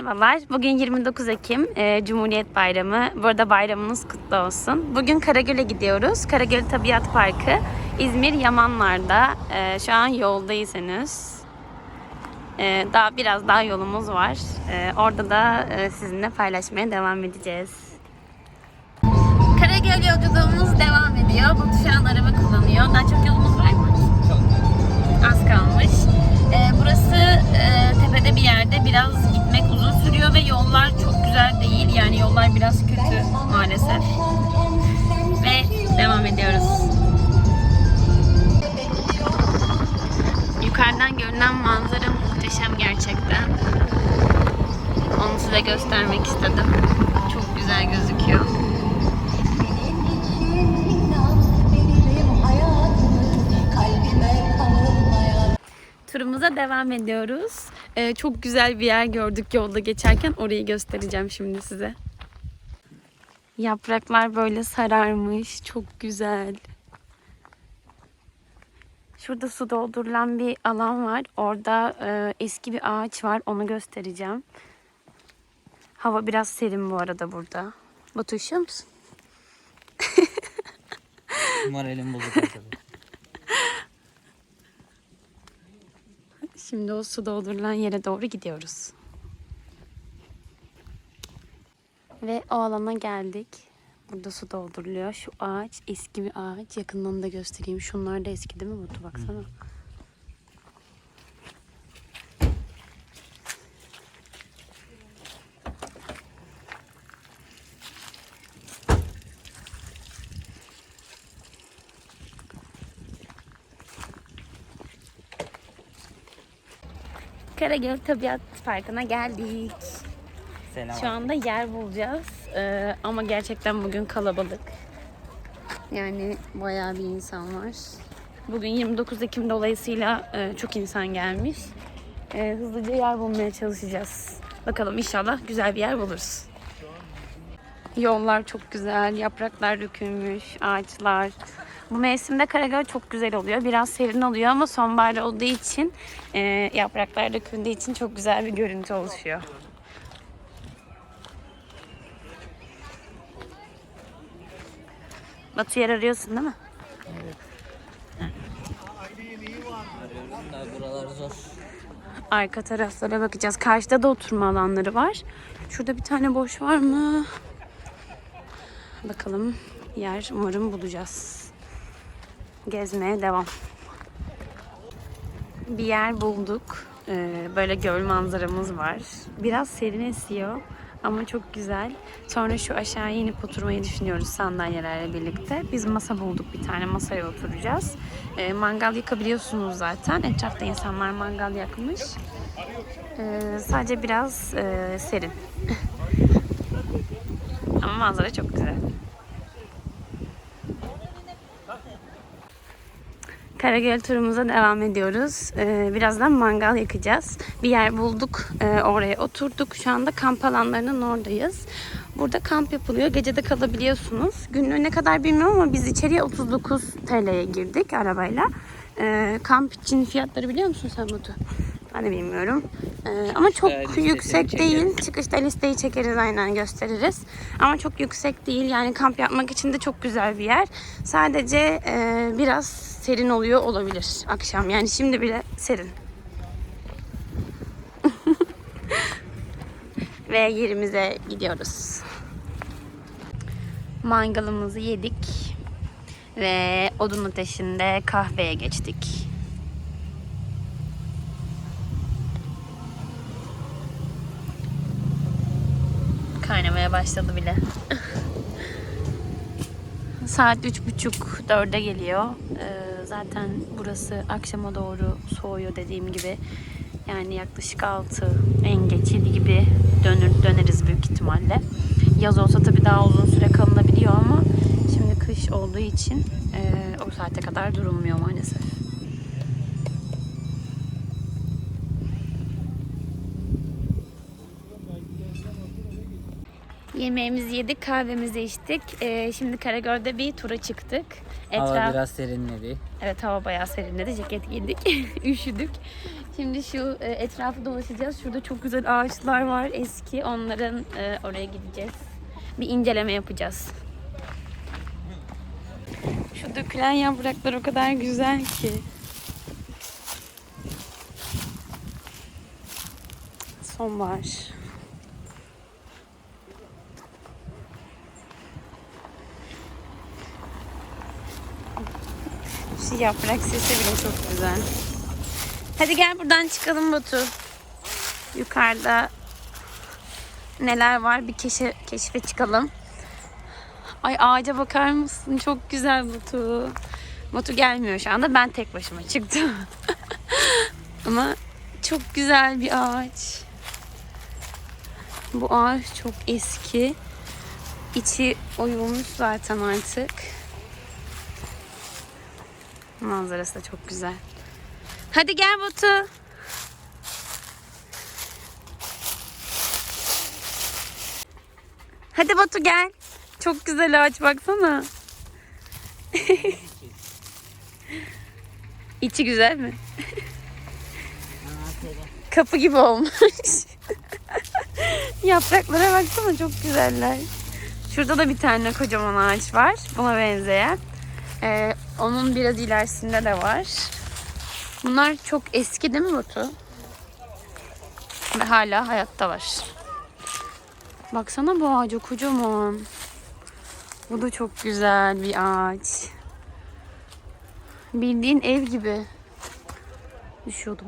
Merhabalar. Bugün 29 Ekim e, Cumhuriyet Bayramı. Burada bayramınız kutlu olsun. Bugün Karagöl'e gidiyoruz. Karagöl Tabiat Parkı. İzmir Yamanlar'da. E, şu an yoldayız. E, daha biraz daha yolumuz var. E, orada da e, sizinle paylaşmaya devam edeceğiz. Karagöl yolculuğumuz devam ediyor. Batu şu an araba kullanıyor. Daha çok yolumuz var mı? Az kalmış. Ee, burası e, tepede bir yerde biraz gitmek uzun sürüyor ve yollar çok güzel değil. Yani yollar biraz kötü maalesef. Ve devam ediyoruz. Yukarıdan görünen manzara muhteşem gerçekten. Onu size göstermek istedim. Çok güzel gözüküyor. Turumuza devam ediyoruz. Ee, çok güzel bir yer gördük yolda geçerken. Orayı göstereceğim şimdi size. Yapraklar böyle sararmış. Çok güzel. Şurada su doldurulan bir alan var. Orada e, eski bir ağaç var. Onu göstereceğim. Hava biraz serin bu arada burada. Batu üşüyor musun? Moralim bozuk Şimdi o su doldurulan yere doğru gidiyoruz. Ve o alana geldik. Burada su dolduruluyor. Şu ağaç eski bir ağaç. Yakından da göstereyim. Şunlar da eski değil mi Batu? Baksana. Karagöl Tabiat Parkı'na geldik. Selam. Şu anda yer bulacağız. Ee, ama gerçekten bugün kalabalık. Yani bayağı bir insan var. Bugün 29 Ekim dolayısıyla e, çok insan gelmiş. E, hızlıca yer bulmaya çalışacağız. Bakalım inşallah güzel bir yer buluruz. Yollar çok güzel, yapraklar dökülmüş, ağaçlar. Bu mevsimde Karagöl çok güzel oluyor. Biraz serin oluyor ama sonbahar olduğu için, e, yapraklar döküldüğü için çok güzel bir görüntü oluşuyor. Batu yer arıyorsun değil mi? Arka taraflara bakacağız. Karşıda da oturma alanları var. Şurada bir tane boş var mı? Bakalım. Yer umarım bulacağız. Gezmeye devam. Bir yer bulduk. Ee, böyle göl manzaramız var. Biraz serin esiyor ama çok güzel. Sonra şu aşağıya inip oturmayı düşünüyoruz sandalyelerle birlikte. Biz masa bulduk bir tane masaya oturacağız. Ee, mangal yakabiliyorsunuz zaten. Etrafta insanlar mangal yakmış. Ee, sadece biraz e, serin. ama manzara çok güzel. Karagöl turumuza devam ediyoruz. Ee, birazdan mangal yakacağız. Bir yer bulduk. Ee, oraya oturduk. Şu anda kamp alanlarının oradayız. Burada kamp yapılıyor. Gece de kalabiliyorsunuz. Günlüğü ne kadar bilmiyorum ama biz içeriye 39 TL'ye girdik arabayla. Ee, kamp için fiyatları biliyor musun sen Batu? Ben de bilmiyorum. Ee, ama çok yüksek değil. çekeriz. Çıkışta listeyi çekeriz aynen gösteririz. Ama çok yüksek değil. Yani kamp yapmak için de çok güzel bir yer. Sadece e, biraz serin oluyor olabilir akşam. Yani şimdi bile serin. Ve yerimize gidiyoruz. Mangalımızı yedik. Ve odun ateşinde kahveye geçtik. Kaynamaya başladı bile. Saat üç buçuk dörde geliyor. Ee, zaten burası akşama doğru soğuyor dediğim gibi. Yani yaklaşık 6 en geç 7 gibi dönür, döneriz büyük ihtimalle. Yaz olsa tabii daha uzun süre kalınabiliyor ama şimdi kış olduğu için e, o saate kadar durulmuyor maalesef. Yemeğimizi yedik, kahvemizi içtik. Ee, şimdi Karagöl'de bir tura çıktık. Hava Etraf, biraz serinledi. evet hava bayağı serinledi. Ceket giydik, üşüdük. Şimdi şu e, etrafı dolaşacağız. Şurada çok güzel ağaçlar var, eski. Onların e, oraya gideceğiz. Bir inceleme yapacağız. Şu dökülen yapraklar o kadar güzel ki. Sonbahar. Şu yaprak sesi bile çok güzel. Hadi gel buradan çıkalım Batu. Yukarıda neler var bir keşe, keşfe çıkalım. Ay ağaca bakar mısın? Çok güzel Batu. Batu gelmiyor şu anda. Ben tek başıma çıktım. Ama çok güzel bir ağaç. Bu ağaç çok eski. İçi oyulmuş zaten artık. Manzarası da çok güzel. Hadi gel Batu. Hadi Batu gel. Çok güzel ağaç baksana. İçi güzel mi? Kapı gibi olmuş. Yapraklara baksana çok güzeller. Şurada da bir tane kocaman ağaç var. Buna benzeyen. Ee, onun biraz ilerisinde de var. Bunlar çok eski değil mi Batu? Ve hala hayatta var. Baksana bu ağaca kocaman. Bu da çok güzel bir ağaç. Bildiğin ev gibi. Düşüyordum.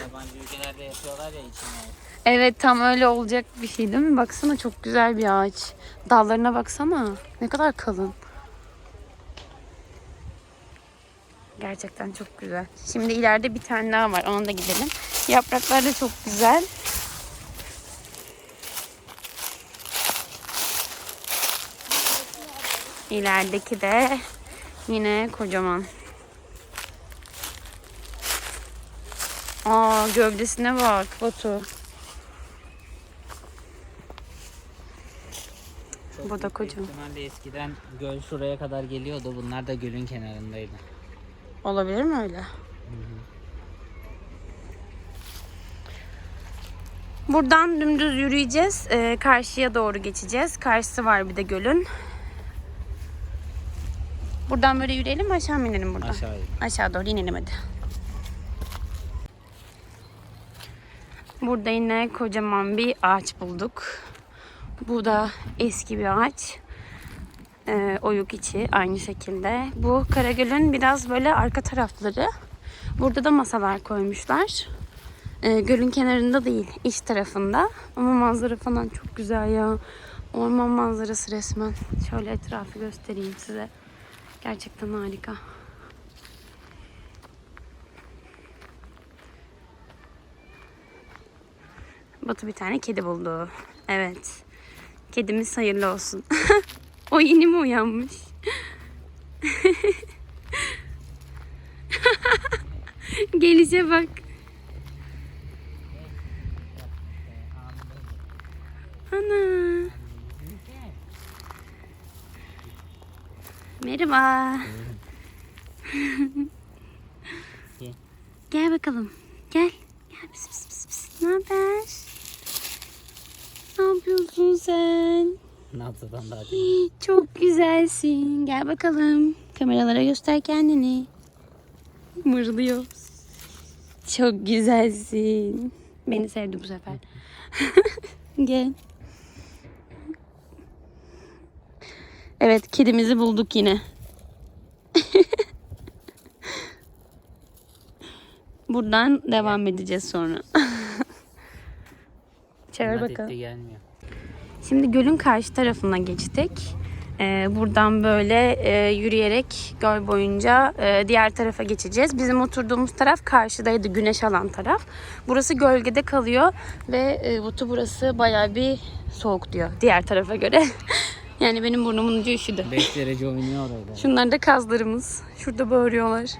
Yabancı ülkelerde yapıyorlar ya içine. Evet tam öyle olacak bir şey değil mi? Baksana çok güzel bir ağaç. Dallarına baksana. Ne kadar kalın. Gerçekten çok güzel. Şimdi ileride bir tane daha var. Ona da gidelim. Yapraklar da çok güzel. İlerideki de yine kocaman. Aa gövdesine bak Batu. Çok Bu da kocaman. eskiden göl şuraya kadar geliyordu. Bunlar da gölün kenarındaydı. Olabilir mi öyle? Buradan dümdüz yürüyeceğiz. Ee, karşıya doğru geçeceğiz. Karşısı var bir de gölün. Buradan böyle yürüyelim mi aşağı mı inelim buradan? Aşağıya. Aşağı doğru inelim hadi. Burada yine kocaman bir ağaç bulduk. Bu da eski bir ağaç. Ee, oyuk içi aynı şekilde. Bu Karagöl'ün biraz böyle arka tarafları. Burada da masalar koymuşlar. Ee, gölün kenarında değil, iç tarafında. Ama manzara falan çok güzel ya. Orman manzarası resmen. Şöyle etrafı göstereyim size. Gerçekten harika. Batu bir tane kedi buldu. Evet. Kedimiz hayırlı olsun. o yeni mi uyanmış? Gelişe bak. Ana. Merhaba. Gel. Bakalım. Gel. Gel pis pis pis. Ne haber? Ne yapıyorsun sen? Nabzadan daha değil. Çok güzelsin. Gel bakalım. Kameralara göster kendini. Mırlıyor. Çok güzelsin. Beni sevdi bu sefer. Gel. Evet, kedimizi bulduk yine. Buradan devam edeceğiz sonra. İnat bakalım. gelmiyor. Şimdi gölün karşı tarafına geçtik. Ee, buradan böyle e, yürüyerek göl boyunca e, diğer tarafa geçeceğiz. Bizim oturduğumuz taraf karşıdaydı, güneş alan taraf. Burası gölgede kalıyor ve e, Batu burası bayağı bir soğuk diyor diğer tarafa göre. yani benim burnumun ucu üşüdü. 5 derece oynuyor orada. Şunlar da kazlarımız. Şurada bağırıyorlar.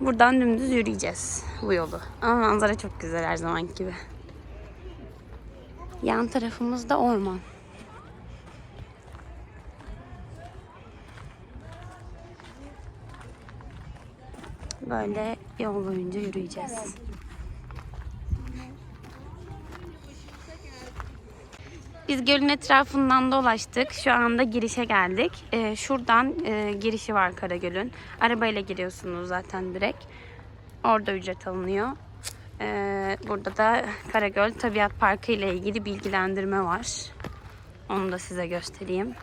Buradan dümdüz yürüyeceğiz bu yolu. Ama manzara çok güzel her zaman gibi. Yan tarafımızda orman. Böyle yol boyunca yürüyeceğiz. Biz gölün etrafından dolaştık. Şu anda girişe geldik. Ee, şuradan e, girişi var Karagöl'ün. Arabayla giriyorsunuz zaten direkt. Orada ücret alınıyor. Ee, burada da Karagöl Tabiat Parkı ile ilgili bilgilendirme var. Onu da size göstereyim.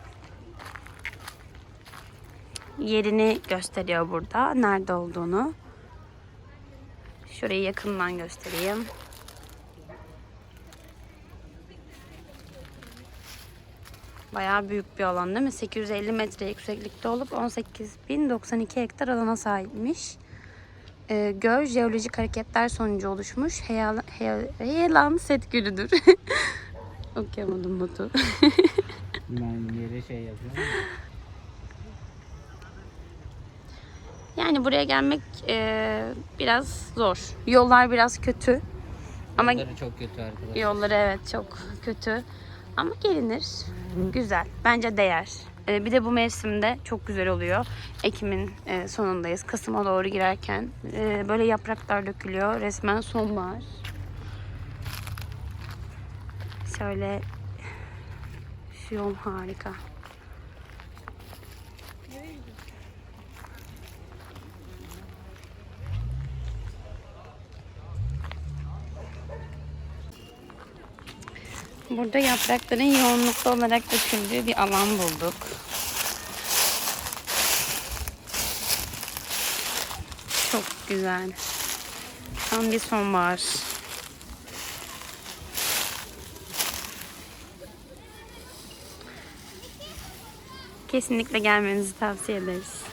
Yerini gösteriyor burada. Nerede olduğunu. Şurayı yakından göstereyim. Bayağı büyük bir alan değil mi? 850 metre yükseklikte olup 18.092 hektar alana sahipmiş. Ee, göl jeolojik hareketler sonucu oluşmuş heyelan, he- heyelan set gölüdür. Okuyamadım Batu. Ben yere şey yapıyorum. Yani buraya gelmek e, biraz zor. Yollar biraz kötü. Ama Yolları çok kötü arkadaşlar. Yolları evet çok kötü. Ama gelinir. Güzel. Bence değer. Ee, bir de bu mevsimde çok güzel oluyor. Ekim'in e, sonundayız. Kasım'a doğru girerken. e, böyle yapraklar dökülüyor. Resmen sonbahar. Şöyle şu yol harika. Burada yaprakların yoğunluklu olarak döküldüğü bir alan bulduk. Çok güzel. Tam bir sonbahar. Kesinlikle gelmenizi tavsiye ederiz.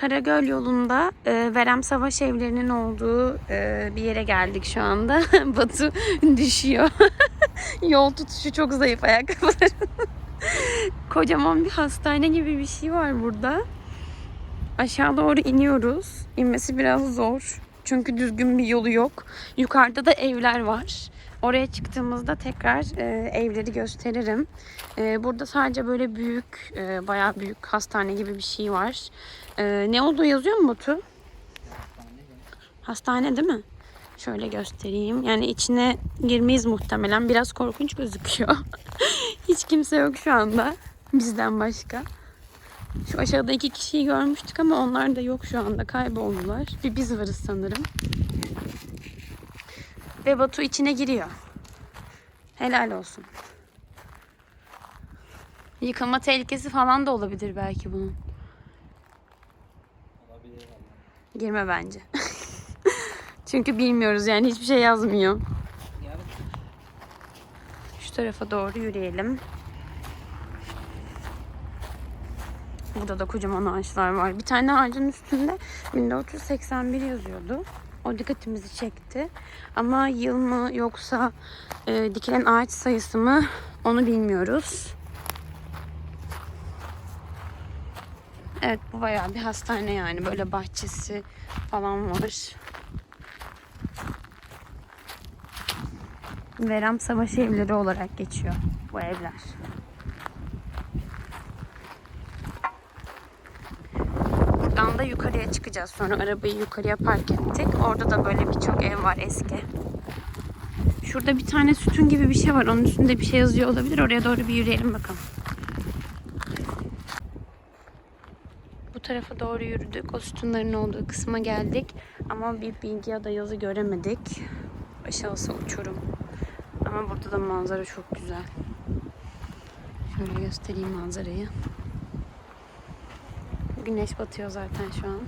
Karagöl yolunda e, Verem Savaş Evlerinin olduğu e, bir yere geldik şu anda. Batu düşüyor. Yol tutuşu çok zayıf ayakkabıları. Kocaman bir hastane gibi bir şey var burada. Aşağı doğru iniyoruz. İnmesi biraz zor. Çünkü düzgün bir yolu yok. Yukarıda da evler var. Oraya çıktığımızda tekrar e, evleri gösteririm. E, burada sadece böyle büyük, e, bayağı büyük hastane gibi bir şey var. E, ne olduğu yazıyor mu Batu? Hastane değil mi? Şöyle göstereyim. Yani içine girmeyiz muhtemelen. Biraz korkunç gözüküyor. Hiç kimse yok şu anda. Bizden başka. Şu aşağıda iki kişiyi görmüştük ama onlar da yok şu anda. Kayboldular. Bir biz varız sanırım. Ve Batu içine giriyor. Helal olsun. Yıkılma tehlikesi falan da olabilir belki bunun. Girme bence. Çünkü bilmiyoruz yani hiçbir şey yazmıyor. Şu tarafa doğru yürüyelim. Burada da kocaman ağaçlar var. Bir tane ağacın üstünde 1481 yazıyordu. O dikkatimizi çekti. Ama yıl mı yoksa e, dikilen ağaç sayısı mı onu bilmiyoruz. Evet bu bayağı bir hastane yani. Böyle bahçesi falan var. Verem Savaş Evleri olarak geçiyor bu evler. Buradan da yukarıya çıkacağız. Sonra arabayı yukarıya park ettik. Orada da böyle birçok ev var eski. Şurada bir tane sütun gibi bir şey var. Onun üstünde bir şey yazıyor olabilir. Oraya doğru bir yürüyelim bakalım. Bu tarafa doğru yürüdük. O sütunların olduğu kısma geldik. Ama bir bilgi ya da yazı göremedik. Aşağısı uçurum. Ama burada da manzara çok güzel. Şöyle göstereyim manzarayı. Güneş batıyor zaten şu an.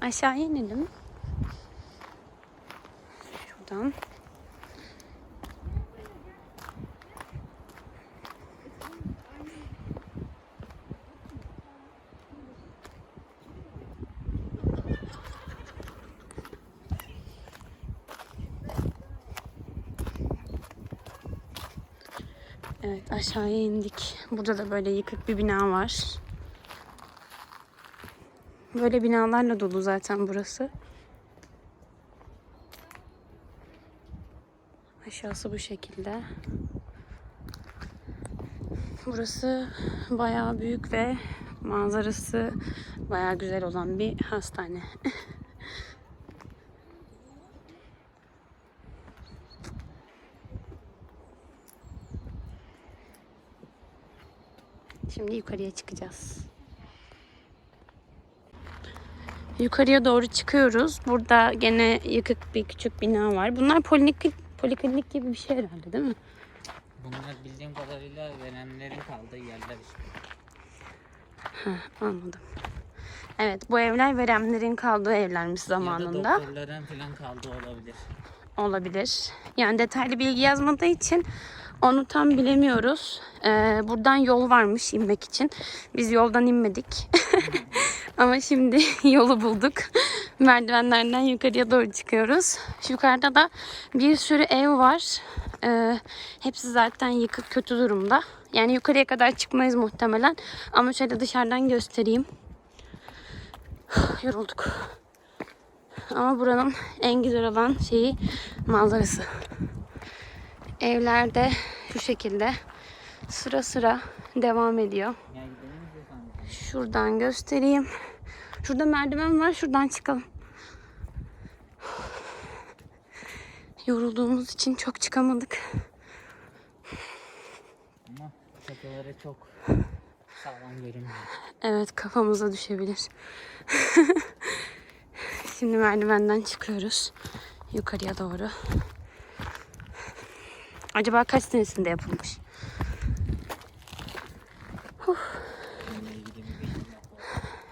Aşağıya inelim. Şuradan. Evet aşağıya indik. Burada da böyle yıkık bir bina var. Böyle binalarla dolu zaten burası. Aşağısı bu şekilde. Burası bayağı büyük ve manzarası bayağı güzel olan bir hastane. Şimdi yukarıya çıkacağız. Yukarıya doğru çıkıyoruz. Burada gene yıkık bir küçük bina var. Bunlar poliklinik, poliklinik gibi bir şey herhalde değil mi? Bunlar bildiğim kadarıyla verenlerin kaldığı yerler işte. Anladım. Evet bu evler veremlerin kaldığı evlermiş Ya zamanında. da doktorların falan kaldığı olabilir. olabilir. Yani detaylı bilgi yazmadığı için onu tam bilemiyoruz. Ee, buradan yol varmış inmek için. Biz yoldan inmedik. Ama şimdi yolu bulduk. Merdivenlerden yukarıya doğru çıkıyoruz. Yukarıda da bir sürü ev var. Ee, hepsi zaten yıkık kötü durumda. Yani yukarıya kadar çıkmayız muhtemelen. Ama şöyle dışarıdan göstereyim. Yorulduk. Ama buranın en güzel olan şeyi manzarası. Evlerde şu şekilde sıra sıra devam ediyor. Şuradan göstereyim. Şurada merdiven var. Şuradan çıkalım. Yorulduğumuz için çok çıkamadık. Ama çatıları çok sağlam görünüyor. Evet kafamıza düşebilir. Şimdi merdivenden çıkıyoruz. Yukarıya doğru. Acaba kaç senesinde yapılmış?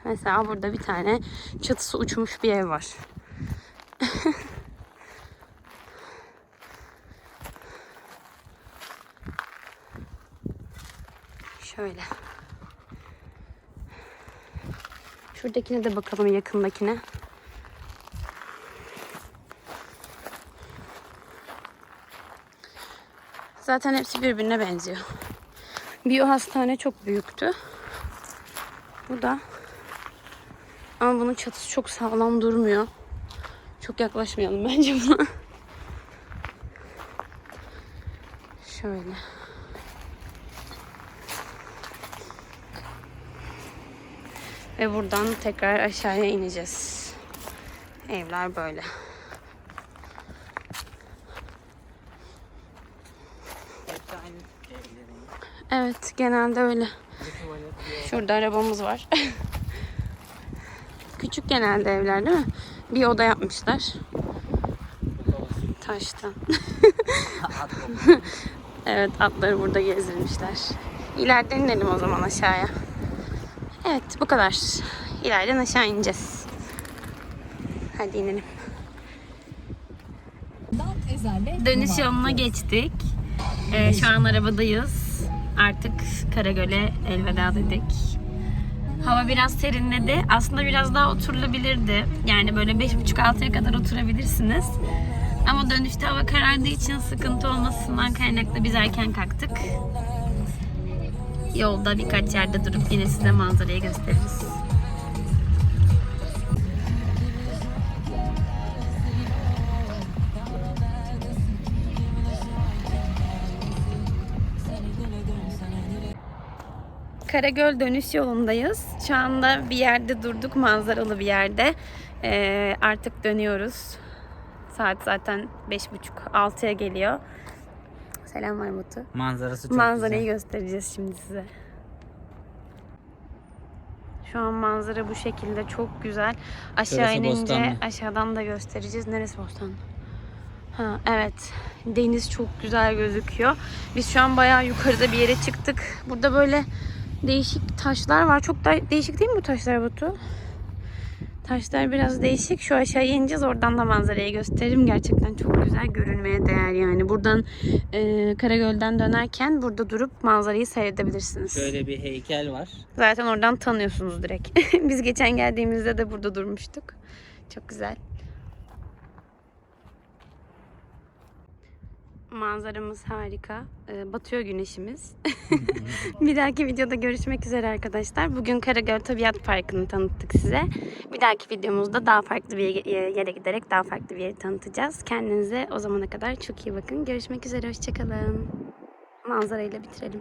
Mesela burada bir tane çatısı uçmuş bir ev var. Şöyle. Şuradakine de bakalım yakındakine. Zaten hepsi birbirine benziyor. Bir o hastane çok büyüktü. Bu da ama bunun çatısı çok sağlam durmuyor. Çok yaklaşmayalım bence buna. Şöyle. Ve buradan tekrar aşağıya ineceğiz. Evler böyle. Hepsi aynı evlerin. Evet genelde öyle. Şurada arabamız var. Küçük genelde evler değil mi? Bir oda yapmışlar. Taştan. Evet atları burada gezdirmişler. İleriden inelim o zaman aşağıya. Evet bu kadar. İleriden aşağı ineceğiz. Hadi inelim. Dönüş yoluna geçtik. Ee, şu an arabadayız. Artık Karagöl'e elveda dedik. Hava biraz serinledi. Aslında biraz daha oturulabilirdi. Yani böyle 5.30-6'ya kadar oturabilirsiniz. Ama dönüşte hava karardığı için sıkıntı olmasından kaynaklı biz erken kalktık. Yolda birkaç yerde durup yine size manzarayı gösteririz. Karagöl dönüş yolundayız. Şu anda bir yerde durduk, manzaralı bir yerde. Ee, artık dönüyoruz. Saat zaten 5.30-6'ya geliyor. Selam var Mutlu. Manzarası çok Manzarayı güzel. göstereceğiz şimdi size. Şu an manzara bu şekilde çok güzel. Aşağı Şurası inince Bostanlı. aşağıdan da göstereceğiz. Neresi Bostanlı? Ha, evet. Deniz çok güzel gözüküyor. Biz şu an bayağı yukarıda bir yere çıktık. Burada böyle değişik taşlar var. Çok da değişik değil mi bu taşlar Batu? Taşlar biraz değişik. Şu aşağıya ineceğiz. Oradan da manzarayı gösteririm. Gerçekten çok güzel görünmeye değer yani. Buradan e, Karagöl'den dönerken burada durup manzarayı seyredebilirsiniz. Şöyle bir heykel var. Zaten oradan tanıyorsunuz direkt. Biz geçen geldiğimizde de burada durmuştuk. Çok güzel. Manzaramız harika. Ee, batıyor güneşimiz. bir dahaki videoda görüşmek üzere arkadaşlar. Bugün Karagöl Tabiat Parkı'nı tanıttık size. Bir dahaki videomuzda daha farklı bir yere giderek daha farklı bir yeri tanıtacağız. Kendinize o zamana kadar çok iyi bakın. Görüşmek üzere. Hoşçakalın. Manzarayla bitirelim.